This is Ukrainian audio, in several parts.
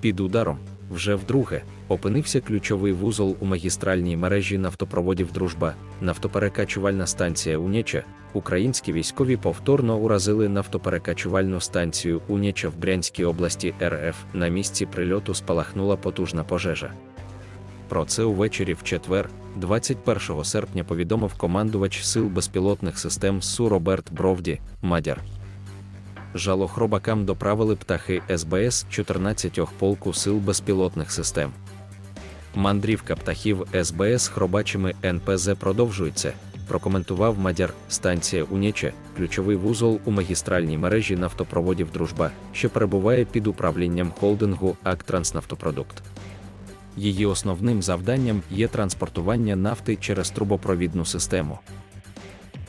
Під ударом вже вдруге опинився ключовий вузол у магістральній мережі нафтопроводів Дружба, нафтоперекачувальна станція Унєча. Українські військові повторно уразили нафтоперекачувальну станцію Унєча в Брянській області РФ. На місці прильоту спалахнула потужна пожежа. Про це увечері в четвер, 21 серпня, повідомив командувач сил безпілотних систем СУ Роберт Бровді, Мадяр. Жалохробакам доправили птахи СБС 14 полку сил безпілотних систем. Мандрівка птахів СБС хробачими НПЗ продовжується, прокоментував Мадяр. Станція Унєче, ключовий вузол у магістральній мережі нафтопроводів Дружба, що перебуває під управлінням холдингу «Актранснафтопродукт». Її основним завданням є транспортування нафти через трубопровідну систему.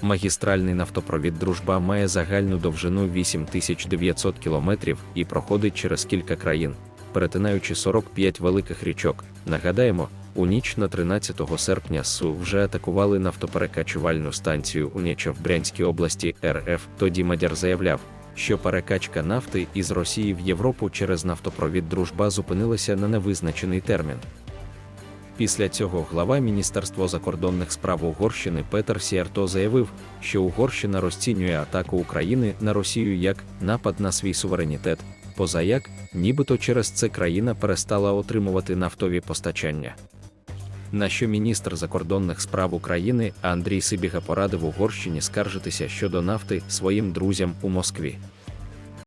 Магістральний нафтопровід Дружба має загальну довжину 8900 км і проходить через кілька країн, перетинаючи 45 великих річок. Нагадаємо, у ніч на 13 серпня СУ вже атакували нафтоперекачувальну станцію Уніча в Брянській області РФ. Тоді Мадяр заявляв, що перекачка нафти із Росії в Європу через нафтопровід Дружба зупинилася на невизначений термін. Після цього глава Міністерства закордонних справ Угорщини Петер Сіарто заявив, що Угорщина розцінює атаку України на Росію як напад на свій суверенітет, позаяк, нібито через це країна перестала отримувати нафтові постачання. На що міністр закордонних справ України Андрій Сибіга порадив Угорщині скаржитися щодо нафти своїм друзям у Москві.